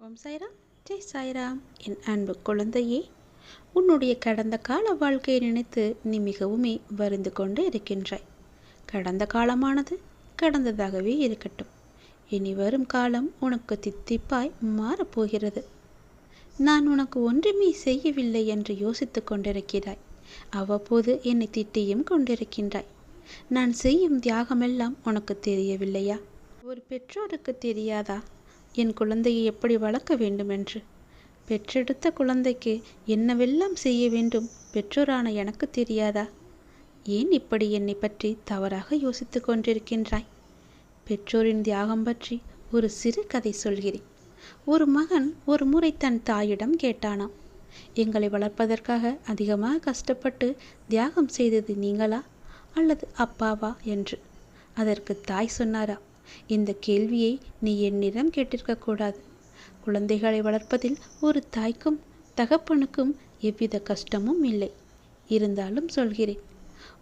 ஓம் சாய்ராம். ஜெய் சாய்ராம். என் அன்பு குழந்தையே உன்னுடைய கடந்த கால வாழ்க்கையை நினைத்து நீ மிகவுமே வருந்து கொண்டு இருக்கின்றாய். கடந்த காலமானது கடந்ததாகவே இருக்கட்டும். இனி வரும் காலம் உனக்கு தித்திப்பாய் மாறப்போகிறது. நான் உனக்கு ஒன்றுமே செய்யவில்லை என்று யோசித்து கொண்டிருக்கிறாய். அவ்வப்போது என்னை திட்டியும் கொண்டிருக்கின்றாய். நான் செய்யும் தியாகமெல்லாம் உனக்கு தெரியவில்லையா? ஒரு பெற்றோருக்கு தெரியாதா? என் குழந்தையை எப்படி வளர்க்க வேண்டும் என்று பெற்றெடுத்த குழந்தைக்கு என்னவெல்லாம் செய்ய வேண்டும்? பெற்றோரான எனக்கு தெரியாதா? ஏன் இப்படி என்னை பற்றி தவறாக யோசித்து கொண்டிருக்கின்றாய்? பெற்றோரின் தியாகம் பற்றி ஒரு சிறு கதை சொல்கிறேன். ஒரு மகன் ஒரு முறை தன் தாயிடம் கேட்டானாம் எங்களை வளர்ப்பதற்காக அதிகமாக கஷ்டப்பட்டு தியாகம் செய்தது நீங்களா அல்லது அப்பாவா? என்று. அதற்கு தாய் சொன்னாரா இந்த கேள்வியை நீ என்னிடம் கேட்டிருக்கக்கூடாது குழந்தைகளை வளர்ப்பதில் ஒரு தாய்க்கும் தகப்பனுக்கும் எவ்வித கஷ்டமும் இல்லை. இருந்தாலும் சொல்கிறேன்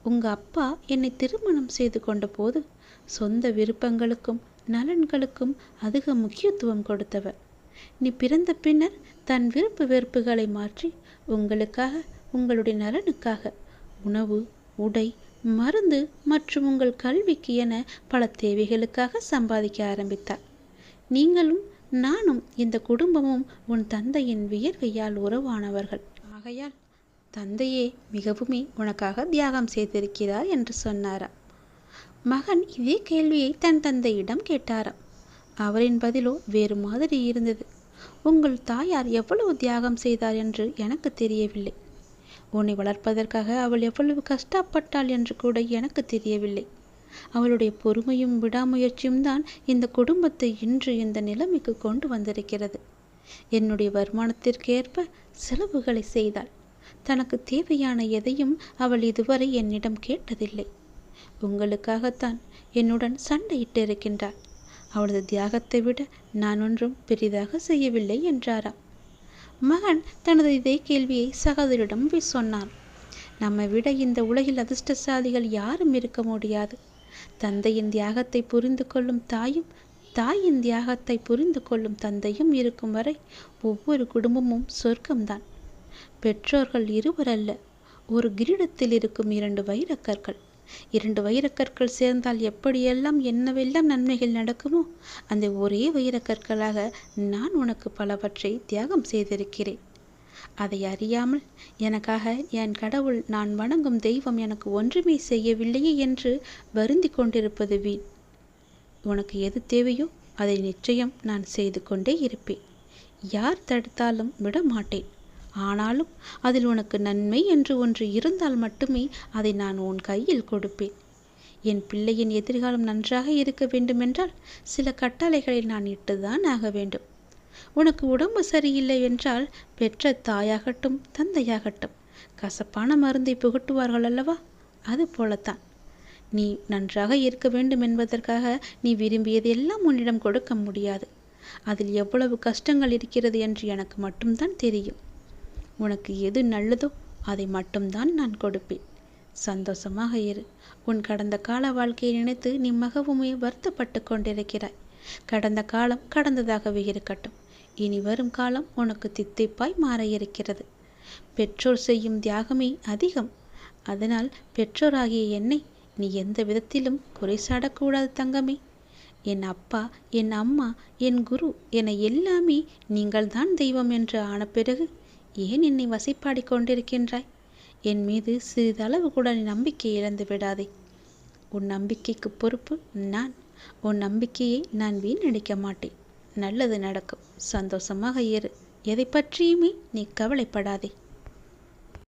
உங்க அப்பா என்னை திருமணம் செய்து கொண்ட போது சொந்த விருப்பங்களுக்கும் நலன்களுக்கும் அதிக முக்கியத்துவம் கொடுத்தவர். நீ பிறந்த பின்னர் தன் விருப்பு வெறுப்புகளை மாற்றி உங்களுக்காக உங்களுடைய நலனுக்காக உணவு உடை மருந்து மற்றும் உங்கள் கல்விக்கு என பல தேவைகளுக்காக சம்பாதிக்க ஆரம்பித்தார். நீங்களும் நானும் இந்த குடும்பமும் உன் தந்தையின் வியர்வையால் உறவானவர்கள். ஆகையால் தந்தையே மிகவுமே உனக்காக தியாகம் செய்திருக்கிறார் என்று சொன்னாராம். மகன் இதே கேள்வியை தன் தந்தையிடம் கேட்டாராம். அவரின் பதிலோ வேறு மாதிரி இருந்தது. உங்கள் தாயார் எவ்வளவு தியாகம் செய்தார் என்று எனக்கு தெரியவில்லை. உன்னை வளர்ப்பதற்காக அவள் எவ்வளவு கஷ்டப்பட்டாள் என்று கூட எனக்கு தெரியவில்லை. அவளுடைய பொறுமையும் விடாமுயற்சியும் தான் இந்த குடும்பத்தை இன்று இந்த நிலைமைக்கு கொண்டு வந்திருக்கிறது. என்னுடைய வருமானத்திற்கேற்ப செலவுகளை செய்தாள். தனக்கு தேவையான எதையும் அவள் இதுவரை என்னிடம் கேட்டதில்லை. உங்களுக்காகத்தான் என்னுடன் சண்டையிட்டு இருக்கின்றாள் அவளது தியாகத்தை விட நான் ஒன்றும் பெரிதாக செய்யவில்லை என்றாராம். மகன் தனது இதே கேள்வியை சகோதரிடம் சொன்னான் நம்மை விட இந்த உலகில் அதிர்ஷ்டசாலிகள் யாரும் இருக்க முடியாது. தந்தையின் தியாகத்தை புரிந்து கொள்ளும் தாயும் தாயின் தியாகத்தை புரிந்து கொள்ளும் தந்தையும் இருக்கும் வரை ஒவ்வொரு குடும்பமும் சொர்க்கம்தான். பெற்றோர்கள் இருவர் அல்ல ஒரு கிரீடத்தில் இருக்கும் இரண்டு வைரக்கற்கள். இரண்டு வைரக்கற்கள் சேர்ந்தால் எப்படியெல்லாம் என்னவெல்லாம் நன்மைகள் நடக்குமோ அந்த ஒரே வைரக்கற்களாக நான் உனக்கு பலவற்றை தியாகம் செய்திருக்கிறேன். அதை அறியாமல் எனக்காக என் கடவுள் நான் வணங்கும் தெய்வம் எனக்கு ஒன்றுமே செய்யவில்லையே என்று வருந்தி கொண்டிருப்பது வீண். உனக்கு எது தேவையோ அதை நிச்சயம் நான் செய்து கொண்டே இருப்பேன். யார் தடுத்தாலும் விட மாட்டேன் ஆனாலும் அதில் உனக்கு நன்மை என்று ஒன்று இருந்தால் மட்டுமே அதை நான் உன் கையில் கொடுப்பேன். என் பிள்ளையின் எதிர்காலம் நன்றாக இருக்க வேண்டுமென்றால் சில கட்டளைகளை நான் இட்டுதான் ஆக வேண்டும். உனக்கு உடம்பு சரியில்லை என்றால் பெற்ற தாயாகட்டும் தந்தையாகட்டும் கசப்பான மருந்தை புகட்டுவார்கள் அல்லவா? அது போலத்தான். நீ நன்றாக இருக்க வேண்டும் என்பதற்காக நீ விரும்பியது எல்லாம் உன்னிடம் கொடுக்க முடியாது. அதில் எவ்வளவு கஷ்டங்கள் இருக்கிறது என்று எனக்கு மட்டும்தான் தெரியும். உனக்கு எது நல்லதோ அதை மட்டும்தான் நான் கொடுப்பேன். சந்தோஷமாக இரு. உன் கடந்த கால வாழ்க்கையை நினைத்து நீ மிகவுமே வருத்தப்பட்டு கொண்டிருக்கிறாய். கடந்த காலம் கடந்ததாகவே இருக்கட்டும். இனி வரும் காலம் உனக்கு தித்திப்பாய் மாற இருக்கிறது பெற்றோர் செய்யும் தியாகமே அதிகம். அதனால் பெற்றோராகிய என்னை நீ எந்த விதத்திலும் குறை சாடக்கூடாது தங்கமே. என் அப்பா என் அம்மா என் குரு என எல்லாமே நீங்கள்தான் தெய்வம் என்று ஆன பிறகு ஏன் என்னை வசைப்பாடி கொண்டிருக்கின்றாய்? என் மீது சிறிதளவு கூட நீ நம்பிக்கை இழந்து விடாதே. உன் நம்பிக்கைக்கு பொறுப்பு நான். உன் நம்பிக்கையை நான் வீணடிக்க மாட்டேன். நல்லது நடக்கும். சந்தோஷமாக இரு. எதை பற்றியுமே நீ கவலைப்படாதே.